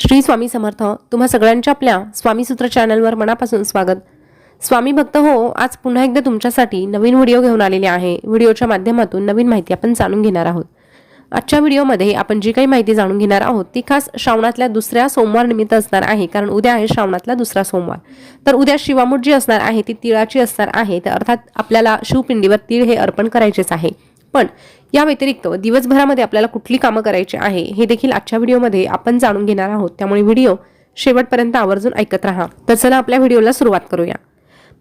श्री स्वामी समर्थ तुम्हा सगळ्यांच्या आपल्या स्वामीसूत्र चॅनलवर मनापासून स्वागत. स्वामी भक्त हो आज पुन्हा एकदा तुमच्यासाठी नवीन व्हिडिओ घेऊन आलेले आहे. व्हिडिओच्या माध्यमातून नवीन माहिती आपण जाणून घेणार आहोत. आजच्या व्हिडिओमध्ये आपण जी काही माहिती जाणून घेणार आहोत ती खास श्रावणातल्या दुसऱ्या सोमवार निमित्त असणार आहे कारण उद्या आहे श्रावणातला दुसरा सोमवार. तर उद्या शिवामूठ जी असणार आहे ती तिळाची असणार आहे तर अर्थात आपल्याला शिवपिंडीवर तीळ हे अर्पण करायचेच आहे. पण या व्यतिरिक्त दिवसभरामध्ये आपल्याला कुठली कामं करायची आहे हे देखील आजच्या व्हिडिओमध्ये आपण जाणून घेणार आहोत. त्यामुळे व्हिडिओ शेवटपर्यंत आवर्जून ऐकत राहा. तर चला आपल्या व्हिडिओला सुरुवात करूया.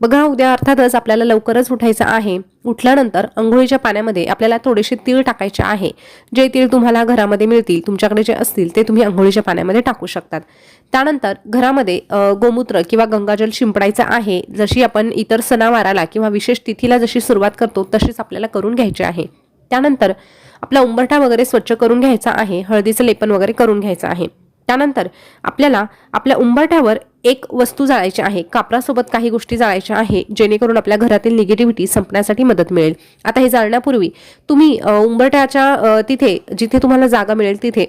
बघा उद्या अर्थातच आपल्याला लवकरच उठायचं आहे. उठल्यानंतर अंघोळीच्या पाण्यामध्ये आपल्याला थोडेसे तीळ टाकायचे आहे. जे तीळ तुम्हाला घरामध्ये मिळतील तुमच्याकडे जे असतील ते तुम्ही अंघोळीच्या पाण्यामध्ये टाकू शकतात. त्यानंतर घरामध्ये गोमूत्र किंवा गंगाजल शिंपडायचं आहे. जशी आपण इतर सणावाराला किंवा विशेष तिथीला जशी सुरुवात करतो तशीच आपल्याला करून घ्यायची आहे. त्यानंतर आपला उंबरठा वगैरे स्वच्छ करून घ्यायचा आहे. हळदीचं लेपन वगैरे करून घ्यायचं आहे. त्यानंतर आपल्याला आपल्या उंबरठ्यावर एक वस्तू जाळायची आहे. कापरासोबत काही गोष्टी जाळायच्या आहे जेणेकरून आपल्या घरातील निगेटिव्हिटी संपण्यासाठी मदत मिळेल. आता हे जाळण्यापूर्वी तुम्ही उंबरठ्याच्या तिथे जिथे तुम्हाला जागा मिळेल तिथे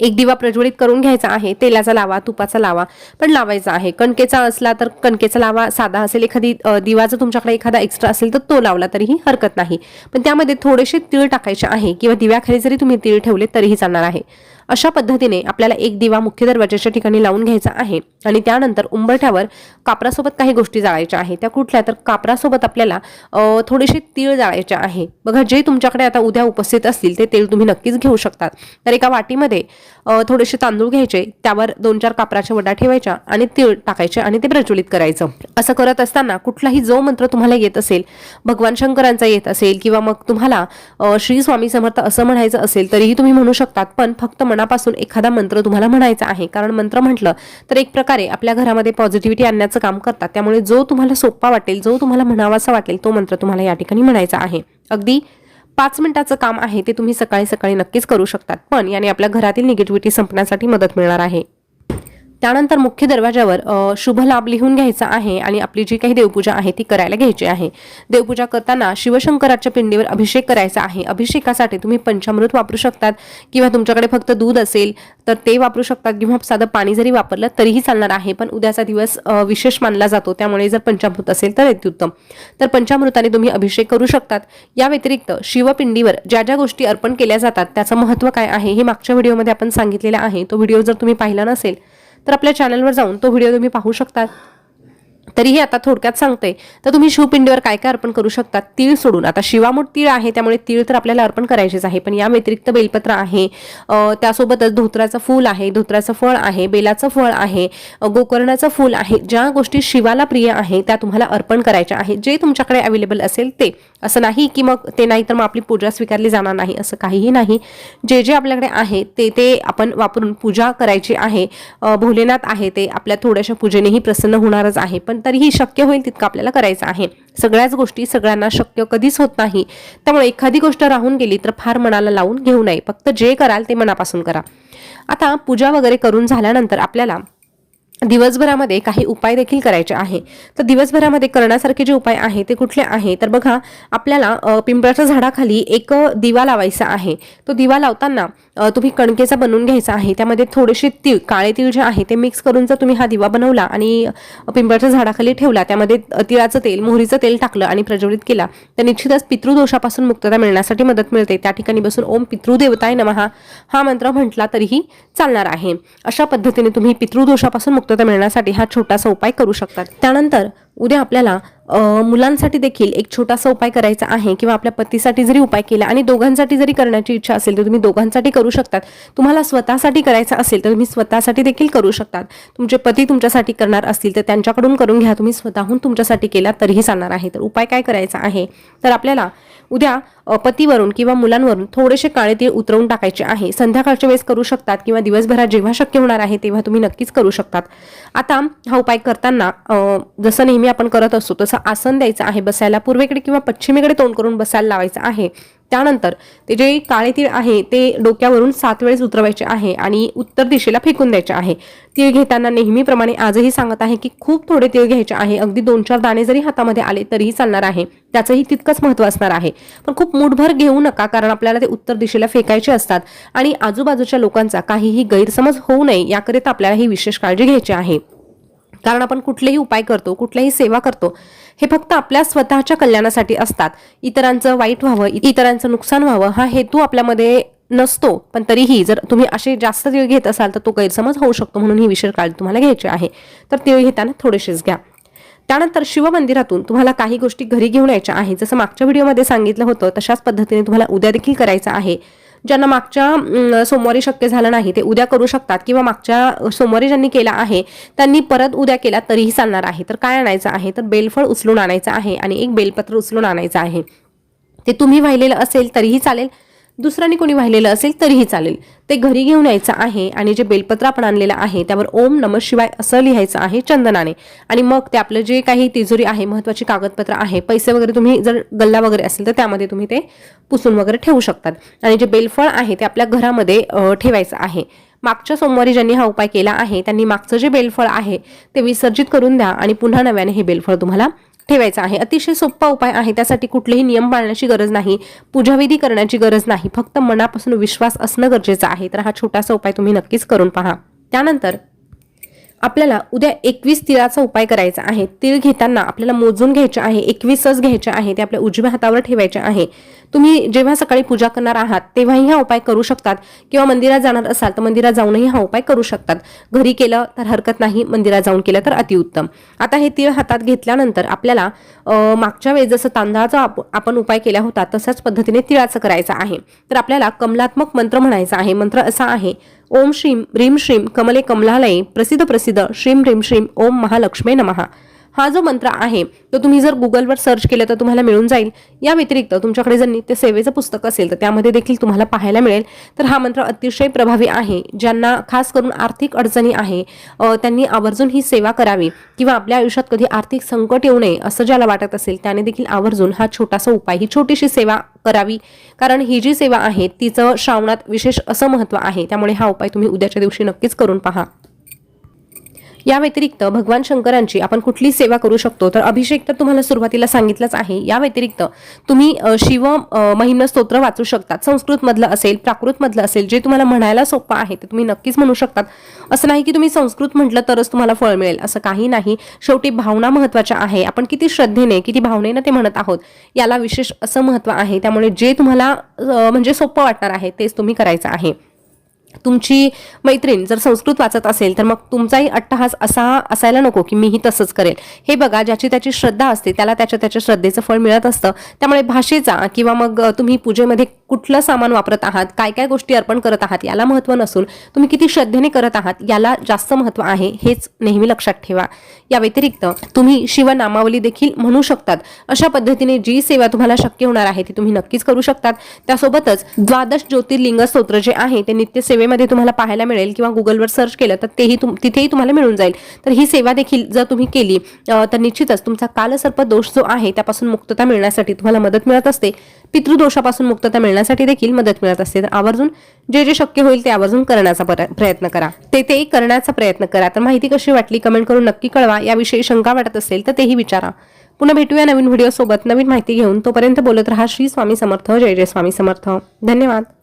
एक दिवा प्रज्वलित करून घ्यायचा आहे. तेलाचा लावा तुपाचा लावा पण लावायचा आहे. कणकेचा असला तर कणकेचा लावा साधा असेल. एखादी दिवा जर तुमच्याकडे एखादा एक्स्ट्रा असेल तर तो लावला तरीही हरकत नाही. पण त्यामध्ये थोडेसे तीळ टाकायचे आहे किंवा दिव्याखाली जरी तुम्ही तीळ ठेवले तरीही चालणार आहे. अशा पद्धतीने आपल्याला एक दिवा मुख्य दरवाजाच्या ठिकाणी लावून घ्यायचा आहे. आणि त्यानंतर उंबरठ्यावर कापरासोबत काही गोष्टी जाळायच्या आहे त्या कुठल्या तर कापरासोबत आपल्याला थोडेसे तीळ जाळायचे आहे. बघा जे तुमच्याकडे आता उद्या उपस्थित असतील ते तेल तुम्ही नक्कीच घेऊ शकतात तर एका वाटीमध्ये थोडेसे तांदूळ घ्यायचे त्यावर दोन चार कापराच्या वडा ठेवायच्या आणि तीळ टाकायचे आणि ते प्रज्वलित करायचं. असं करत असताना कुठलाही जो मंत्र तुम्हाला येत असेल भगवान शंकरांचा येत असेल किंवा मग तुम्हाला श्री स्वामी समर्थ असं म्हणायचं असेल तरीही तुम्ही म्हणू शकतात पण फक्त मनापासून एखादा मंत्र तुम्हाला म्हणायचा आहे. कारण मंत्र म्हटलं तर एक प्रकारे आपल्या घरामध्ये पॉझिटिव्हिटी आणण्याचं काम करतात. त्यामुळे जो तुम्हाला सोपा वाटेल जो तुम्हाला म्हणावासा वाटेल तो मंत्र तुम्हाला या ठिकाणी म्हणायचा आहे. अगदी पाच मिनिटाचं काम आहे ते तुम्ही सकाळी सकाळी नक्कीच करू शकतात. पण याने आपल्या घरातील निगेटिव्हिटी संपण्यासाठी मदत मिळणार आहे. त्यानंतर मुख्य दरवाजावर शुभ लाभ लिहून घ्यायचा आहे आणि आपली जी काही देवपूजा आहे ती करायला घ्यायची आहे. देवपूजा करताना शिवशंकराच्या पिंडीवर अभिषेक करायचा आहे. अभिषेकासाठी तुम्ही पंचामृत वापरू शकतात किंवा तुमच्याकडे फक्त दूध असेल तर ते वापरू शकतात किंवा साधं पाणी जरी वापरलं तरीही चालणार आहे. पण उद्याचा दिवस विशेष मानला जातो. त्यामुळे जर पंचामृत असेल तर अत्युत्तम. तर पंचामृताने तुम्ही अभिषेक करू शकतात. या व्यतिरिक्त शिवपिंडीवर ज्या ज्या गोष्टी अर्पण केल्या जातात त्याचं महत्त्व काय आहे हे मागच्या व्हिडिओमध्ये आपण सांगितलेलं आहे. तो व्हिडिओ जर तुम्ही पाहिला नसेल तर आपल्या चॅनलवर जाऊन तो व्हिडिओ तुम्ही पाहू शकतात. तरीही आता थोडक्यात सांगते तर तुम्ही शिवपिंडीवर काय काय अर्पण करू शकता तीळ सोडून. आता शिवामूठ तीळ आहे त्यामुळे तीळ तर आपल्याला अर्पण करायचेच आहे. पण या व्यतिरिक्त बेलपत्र आहे. त्यासोबतच धोत्राचं फूल आहे धोत्राचं फळ आहे बेलाचं फळ आहे गोकर्णाचं फूल आहे. ज्या गोष्टी शिवाला प्रिय आहे त्या तुम्हाला अर्पण करायच्या आहे जे तुमच्याकडे अवेलेबल असेल ते. असं नाही की मग ते नाही तर मग आपली पूजा स्वीकारली जाणार नाही असं काहीही नाही. जे जे आपल्याकडे आहे ते ते आपण वापरून पूजा करायची आहे. भोलेनाथ आहे ते आपल्या थोड्याशा पूजेनेही प्रसन्न होणारच आहे. पण तरीही शक्य होईल तितकं आपल्याला करायचं आहे. सगळ्याच गोष्टी सगळ्यांना शक्य कधीच होत नाही. त्यामुळे एखादी गोष्ट राहून गेली तर फार मनाला लावून घेऊ नये. फक्त जे कराल ते मनापासून करा. आता पूजा वगैरे करून झाल्यानंतर आपल्याला दिवसभरामध्ये काही उपाय देखील करायचे आहे. तर दिवसभरामध्ये करण्यासारखे जे उपाय आहे ते कुठले आहे? तर बघा आपल्याला पिंपळाच्या झाडाखाली एक दिवा लावायचा आहे. तो दिवा लावताना तुम्ही कणकेचा बनवून घ्यायचा आहे. त्यामध्ये थोडेसे तीळ काळे तीळ जे आहे ते मिक्स करून जर तुम्ही हा दिवा बनवला आणि पिंपळाच्या झाडाखाली ठेवला त्यामध्ये तिळाचं तेल मोहरीचं तेल टाकलं आणि प्रज्वलित केला तर निश्चितच पितृदोषापासून मुक्तता मिळण्यासाठी मदत मिळते. त्या ठिकाणी बसून ओम पितृदेवताय नमहा हा मंत्र म्हटला तरीही चालणार आहे. अशा पद्धतीने तुम्ही पितृदोषापासून मुक्तता मिळण्यासाठी हा छोटासा उपाय करू शकतात. त्यानंतर उद्या आपल्याला मुलांसाठी देखील एक छोटासा उपाय करायचा आहे किंवा आपल्या पतीसाठी जरी उपाय केला आणि दोघांसाठी जरी करण्याची इच्छा असेल तर तुम्ही दोघांसाठी करू शकतात. तुम्हाला स्वतःसाठी करायचं असेल तर तुम्ही स्वतःसाठी देखील करू शकतात. तुमचे पती तुमच्यासाठी करणार असतील तर त्यांच्याकडून करून घ्या. तुम्ही स्वतःहून तुमच्यासाठी केला तरीही चालणार आहे. तर उपाय काय करायचा आहे? तर आपल्याला उद्या पतीवरून किंवा मुलांवरून थोडेसे काळे तीळ उतरवून टाकायचे आहे. संध्याकाळच्या वेळेस करू शकतात किंवा दिवसभरात जेव्हा शक्य होणार आहे तेव्हा तुम्ही नक्कीच करू शकतात. आता हा उपाय करताना जसं नेहमी नेहमी आपण करत असतो तसं आसन द्यायचं आहे बसायला पूर्वेकडे किंवा पश्चिमेकडे तोंड करून बसायला लावायचं आहे. त्यानंतर ते जे काळे तीळ आहे ते डोक्यावरून सात वेळेस उतरवायचे आहे आणि उत्तर दिशेला फेकून द्यायचे आहे. तीळ घेताना नेहमीप्रमाणे आजही सांगत आहे की खूप थोडे तीळ घ्यायचे आहे अगदी दोन चार दाणे जरी हातामध्ये आले तरीही चालणार आहे. त्याचंही तितकंच महत्त्व असणार आहे. पण खूप मुठभर घेऊ नका कारण आपल्याला ते उत्तर दिशेला फेकायचे असतात आणि आजूबाजूच्या लोकांचा काहीही गैरसमज होऊ नये याकरिता आपल्याला ही विशेष काळजी घ्यायची आहे. कारण आपण कुठलेही उपाय करतो कुठल्याही सेवा करतो हे फक्त आपल्या स्वतःच्या कल्याणासाठी असतात. इतरांचं वाईट व्हावं इतरांचं नुकसान व्हावं हा हेतू आपल्यामध्ये नसतो. पण तरीही जर तुम्ही असे जास्त तिळ घेत असाल तर तो गैरसमज होऊ शकतो म्हणून ही विशेष काळजी तुम्हाला घ्यायची आहे. तर तिळ घेताना थोडेसेच घ्या. त्यानंतर शिवमंदिरातून तुम्हाला काही गोष्टी घरी घेऊन यायच्या आहे जसं मागच्या व्हिडिओमध्ये सांगितलं होतं तशाच पद्धतीने तुम्हाला उद्या देखील करायचं आहे. ज्यांना मागच्या सोमवारी शक्य झालं नाही ते उद्या करू शकतात. किंवा मागच्या सोमवारी ज्यांनी केला आहे त्यांनी परत उद्या केला तरीही चालणार आहे. तर काय आणायचं आहे? तर बेलफळ उचलून आणायचं आहे आणि एक बेलपत्र उचलून आणायचं आहे. ते तुम्ही वाहिलेलं असेल तरीही चालेल. दुसऱ्याने कोणी वाहिलेलं असेल तरीही चालेल. ते घरी घेऊन यायचं आहे आणि जे बेलपत्र आपण आणलेलं आहे त्यावर ओम नम शिवाय असं लिहायचं आहे चंदनाने. आणि मग ते आपलं जे काही तिजोरी आहे महत्वाची कागदपत्र आहे पैसे वगैरे तुम्ही जर गल्ला वगैरे असेल तर त्यामध्ये तुम्ही ते पुसून वगैरे ठेवू शकतात. आणि जे बेलफळ आहे ते आपल्या घरामध्ये ठेवायचं आहे. मागच्या सोमवारी ज्यांनी हा उपाय केला आहे त्यांनी मागचं जे बेलफळ आहे ते विसर्जित करून द्या आणि पुन्हा नव्याने हे बेलफळ तुम्हाला ठेवायचं आहे. अतिशय सोपा उपाय आहे. त्यासाठी कुठलेही नियम पाळण्याची गरज नाही. पूजाविधी करण्याची गरज नाही. फक्त मनापासून विश्वास असणं गरजेचं आहे. तर हा छोटासा उपाय तुम्ही नक्कीच करून पहा. त्यानंतर आपल्याला उद्या एकवीस तिळाचा उपाय करायचा आहे. तीळ घेताना आपल्याला मोजून घ्यायचे आहे एकवीसच घ्यायचे आहे ते आपल्या उजव्या हातावर ठेवायचे आहे. तुम्ही जेव्हा सकाळी पूजा करणार आहात तेव्हाही हा उपाय करू शकतात. किंवा मंदिरात जाणार असाल तर मंदिरात जाऊनही हा उपाय करू शकतात. घरी केलं तर हरकत नाही मंदिरात जाऊन केलं तर अतिउत्तम. आता हे तीळ हातात घेतल्यानंतर आपल्याला मागच्या वेळेस जसं तांदळाचा आप- आपण उपाय केला होता तशाच पद्धतीने तिळाचं करायचं आहे. तर आपल्याला कमलात्मक मंत्र म्हणायचा आहे. मंत्र असा आहे ओम श्रीम ह्रीम श्रीम कमले कमलालये प्रसिद्ध प्रसिद्ध श्रीम ह्रीम श्रीम ओम महालक्ष्मी नमहा हा जो मंत्र आहे तो तुम्ही जर गुगलवर सर्च केलं तर तुम्हाला मिळून जाईल. या व्यतिरिक्त तुमच्याकडे जर नित्य सेवेचं पुस्तक असेल तर त्यामध्ये देखील तुम्हाला पाहायला मिळेल. तर हा मंत्र अतिशय प्रभावी आहे ज्यांना खास करून आर्थिक अडचणी आहे त्यांनी आवर्जून ही सेवा करावी किंवा आपल्या आयुष्यात कधी आर्थिक संकट येऊ नये असं ज्याला वाटत असेल त्याने देखील आवर्जून हा छोटासा उपाय ही छोटीशी सेवा करावी. कारण ही जी सेवा आहे तिचं श्रावणात विशेष असं महत्त्व आहे. त्यामुळे हा उपाय तुम्ही उद्याच्या दिवशी नक्कीच करून पहा. या व्यतिरिक्त भगवान शंकरांची आपण कुठली सेवा करू शकतो? तर अभिषेक तर तुम्हाला सुरुवातीला सांगितलंच आहे. या व्यतिरिक्त तुम्ही शिव अ, महिम्न स्तोत्र वाचू शकतात. संस्कृत मधलं असेल प्राकृत मधलं असेल जे तुम्हाला म्हणायला सोपं आहे ते तुम्ही नक्कीच म्हणू शकतात. असं नाही की तुम्ही संस्कृत म्हटलं तरच तुम्हाला फळ मिळेल असं काही नाही. शेवटी भावना महत्त्वाच्या आहे. आपण किती श्रद्धेने किती भावनेनं ते म्हणत आहोत याला विशेष असं महत्त्व आहे. त्यामुळे जे तुम्हाला म्हणजे सोपं वाटणार आहे तेच तुम्ही करायचं आहे. तुमची मैत्रीण जर संस्कृत वाचत असेल तर मग तुमचाही अट्टहास असा असायला नको की मीही तसंच करेल. हे बघा ज्याची त्याची श्रद्धा असते त्याला त्याच्या त्याच्या श्रद्धेचं फळ मिळत असतं. त्यामुळे भाषेचा किंवा मग तुम्ही पूजेमध्ये कुठलं सामान वापरत आहात काय काय गोष्टी अर्पण करत आहात याला महत्त्व नसून तुम्ही किती श्रद्धेने करत आहात याला जास्त महत्त्व आहे हेच नेहमी लक्षात ठेवा. या व्यतिरिक्त तुम्ही शिवनामावली देखील म्हणू शकतात. अशा पद्धतीने जी सेवा तुम्हाला शक्य होणार आहे ती तुम्ही नक्कीच करू शकतात. त्यासोबतच द्वादश ज्योतिर्लिंग स्तोत्र जे आहे ते नित्यसेवे सेवेमध्ये तुम्हाला पाहायला मिळेल किंवा गुगलवर सर्च केलं तर तेही तुम तिथेही तुम्हाला मिळून जाईल. तर ही सेवा देखील जर तुम्ही केली तर निश्चितच तुमचा कालसर्प दोष जो आहे त्यापासून मुक्तता मिळण्यासाठी तुम्हाला मदत मिळत असते. पितृदोषापासून मुक्तता मिळण्यासाठी देखील मदत मिळत असते. तर आवर्जून जे जे शक्य होईल ते आवर्जून करण्याचा प्रयत्न करा. ते ते करण्याचा प्रयत्न करा. तर माहिती कशी वाटली कमेंट करून नक्की कळवा. याविषयी शंका वाटत असेल तर तेही विचारा. पुन्हा भेटूया नवीन व्हिडिओ सोबत. नवीन माहिती घेऊन तोपर्यंत बोलत रहा. श्री स्वामी समर्थ. जय जय स्वामी समर्थ. धन्यवाद.